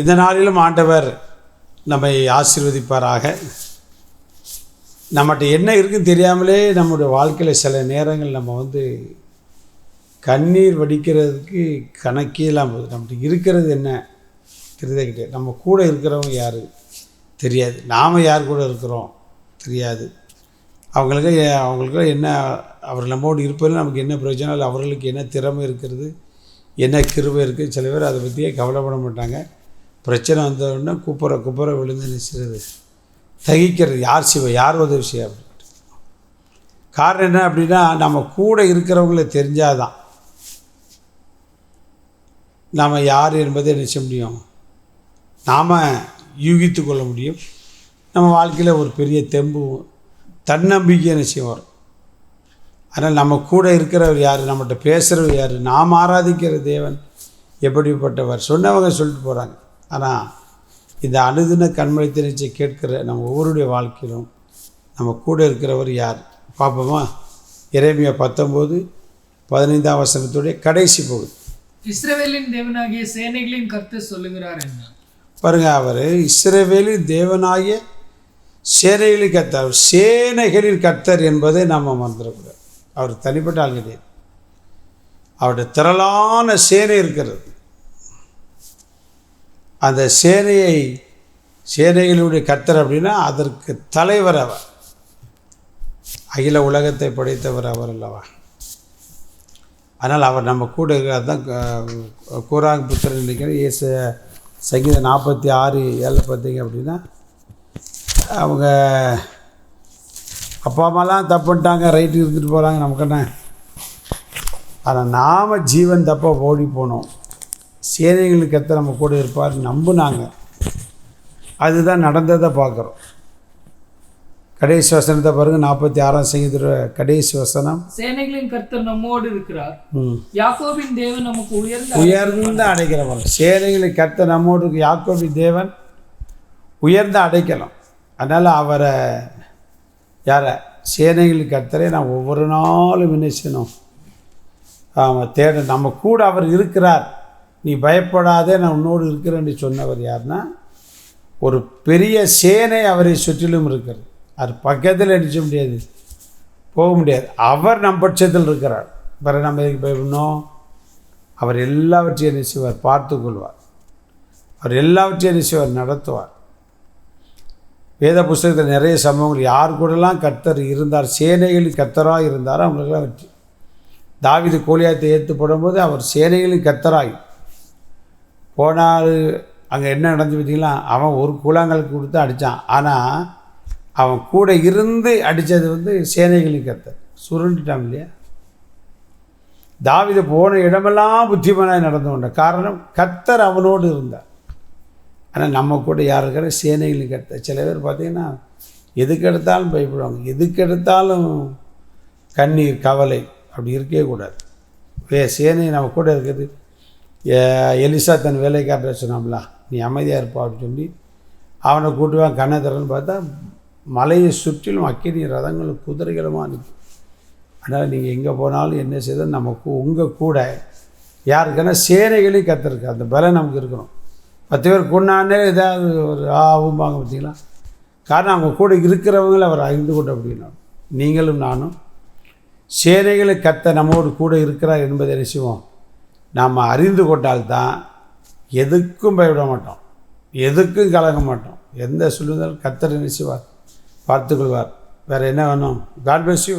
இந்த நாளிலும் ஆண்டவர் நம்மை ஆசீர்வதிப்பாராக. நம்மகிட்ட என்ன இருக்குன்னு தெரியாமலே நம்முடைய வாழ்க்கையில் சில நேரங்கள் நம்ம வந்து கண்ணீர் வடிக்கிறதுக்கு கணக்கே இல்லாமல் போகுது. நம்மகிட்ட இருக்கிறது என்ன? தெரிஞ்சுக்கிட்டே நம்ம கூட இருக்கிறவங்க யார்? தெரியாது. நாம் யார் கூட இருக்கிறோம்? தெரியாது. அவங்களுக்கு அவங்களுக்கு என்ன அவர் நம்மோடு இருப்பதில் நமக்கு என்ன பிரயோஜனம்? இல்லை அவர்களுக்கு என்ன திறமை இருக்கிறது? என்ன கிருபை இருக்குது? சில பேர் அதை பற்றியே கவலைப்பட மாட்டாங்க. பிரச்சனை வந்த உடனே குப்புற குப்புற விழுந்து நிற்கிறது. தகிக்கிறது. யார் சிவ யார் உதவி செய்ய அப்படின்ட்டு காரணம் என்ன அப்படின்னா நம்ம கூட இருக்கிறவங்கள தெரிஞ்சாதான். நாம் யார் என்பதை நிச்சய முடியும். நாம் யூகித்து கொள்ள முடியும். நம்ம வாழ்க்கையில் ஒரு பெரிய தெம்பு தன்னம்பிக்கை நிச்சயம் வரும்? அதனால் நம்ம கூட இருக்கிறவர் யார்? நம்மகிட்ட பேசுகிறவர் யார்? நாம் ஆராதிக்கிற தேவன் எப்படிப்பட்டவர்? சொன்னவங்க சொல்லிட்டு போகிறாங்க ஆனால் இந்த அனுதின கண்மணித்த நிச்சயம் கேட்கிற நம்ம ஒவ்வொருடைய வாழ்க்கையிலும் நம்ம கூட இருக்கிறவர் யார்? பார்ப்போமா? இறைமையா பத்தொம்போது பதினைந்தாம் வசனத்துடைய கடைசி பகுதி. இஸ்ரவேலின் தேவனாகிய சேனைகளின் கர்த்தர் சொல்லுகிறார் என்ன பாருங்க அவர் இஸ்ரவேலின் தேவனாகிய சேனைகளின் கர்த்தர். சேனைகளின் கர்த்தர் என்பதை நாம் மறந்துடக்கூடாது. அவர் தனிப்பட்ட ஆள் கிடையாது அவருடைய திரளான சேனை இருக்கிறது. அந்த சேனையை சேனைகளுடைய கர்த்தர் அப்படின்னா அதற்கு தலைவர் அவர். அகில உலகத்தை படைத்தவர் அவர் அல்லவா? அதனால் அவர் நம்ம கூட இருக்க தான் க- கூராங் புத்திரன் நினைக்கிறேன். இயேசு சங்கீதம் நாற்பத்தி ஆறு ஏழில் பார்த்தீங்க அப்படின்னா அவங்க அப்பா அம்மாலாம் தப்பு பண்ணிட்டாங்க ரைட்டு இருந்துட்டு போகிறாங்க நமக்கு என்ன ஆனால் நாம் ஜீவன் தப்பாக ஓடி போனோம். சேனைகளுக்கு எத்த நம்ம கூட இருப்பார் நம்புனாங்க. அதுதான் நடந்ததை பார்க்குறோம். கடைசி வசனத்தை பாருங்கள் நாற்பத்தி ஆறாம் சங்கீதத்தோட கடைசி வசனம். சேனைகளின் கர்த்தர் நம்மோடு இருக்கிறார். யாக்கோபின் தேவன் நமக்கு உயர்ந்த உயர்ந்த அடைக்கலம். சேனைகளை கத்த நம்மோடு இருக்கு. யாக்கோபி தேவன் உயர்ந்த அடைக்கலம். அதனால் அவரை யாரை? சேனைகள் கர்த்தரை நான் ஒவ்வொரு நாளும் ஆமாம் தேட நம்ம கூட அவர் இருக்கிறார். நீ பயப்படாதே நான் உன்னோடு இருக்கிறேன்னு சொன்னவர் யாருன்னா ஒரு பெரிய சேனை அவரை சுற்றிலும் இருக்கிறது. அது பக்கத்தில் அடிக்க முடியாது போக முடியாது. அவர் நம் பட்சத்தில் இருக்கிறார். பிறகு நம்ம எதுக்கு பயப்படணும்? அவர் எல்லாவற்றையும் என்ன செய்வார்? அவர் எல்லாவற்றையும் என்ன செய்வார்? நடத்துவார். வேத புஸ்தகத்தில் நிறைய சம்பவங்கள். யார் கூடலாம் கர்த்தர் இருந்தார் சேனைகளில் கர்த்தராக இருந்தாரோ அவங்களுக்கெல்லாம் வெற்றி. தாவித கோலியாத்தை ஏற்று போடும்போது அவர் சேனைகளில் கர்த்தராகி போனால் அங்கே என்ன நடந்து பார்த்தீங்களா? அவன் ஒரு கூழாங்கல் கொடுத்து அடித்தான் ஆனால் அவன் கூட இருந்து அடித்தது வந்து சேனைகளின் கர்த்தர். சுருண்டுட்டான் இல்லையா? தாவித போன இடமெல்லாம் புத்திமானாய் நடந்து கொண்டான். காரணம் கத்தர் அவனோடு இருந்தார். ஆனால் நம்ம கூட யார் இருக்கிற சேனைகளின் சில பேர் பார்த்தீங்கன்னா எதுக்கு எடுத்தாலும் பயப்படுவாங்க. எதுக்கு எடுத்தாலும் கண்ணீர் கவலை அப்படி இருக்கவே கூடாது. வே சேனை நம்ம கூட இருக்கிறது எலிசா தன் வேலைக்காக பேசினோம்ல நீ அமைதியாக இருப்பா அப்படின்னு சொல்லி அவனை கூட்டுவான் கண்ணை திறன்னு பார்த்தா மலையை சுற்றிலும் அக்கினி ரதங்களும் குதிரைகளுமாக நிற்கும் அதனால் நீங்கள் எங்கே போனாலும் என்ன செய்தால் நமக்கு உங்கள் கூட யாருக்குன்னா சேனைகளையும் கற்றுருக்கு அந்த பலம் நமக்கு இருக்கணும். பத்து பேர் கொண்டாண்டே ஏதாவது ஒரு ஆகும்பாங்க பார்த்தீங்களா? காரணம் அவங்க கூட இருக்கிறவங்களை அவர் அறிந்து கொண்டு அப்படின்னா நீங்களும் நானும் சேனைகளை கத்த நம்மோடு கூட இருக்கிறார் என்பதை நினைச்சுவோம் நாம் அறிந்து கொண்டால்தான் எதுக்கும் பயப்பட மாட்டோம். எதுக்கும் கலங்க மாட்டோம். எந்த சொல்லுதல் கத்தர் நினைச்சுவார் பார்த்துக்கொள்வார். வேறு என்ன வேணும்? God bless you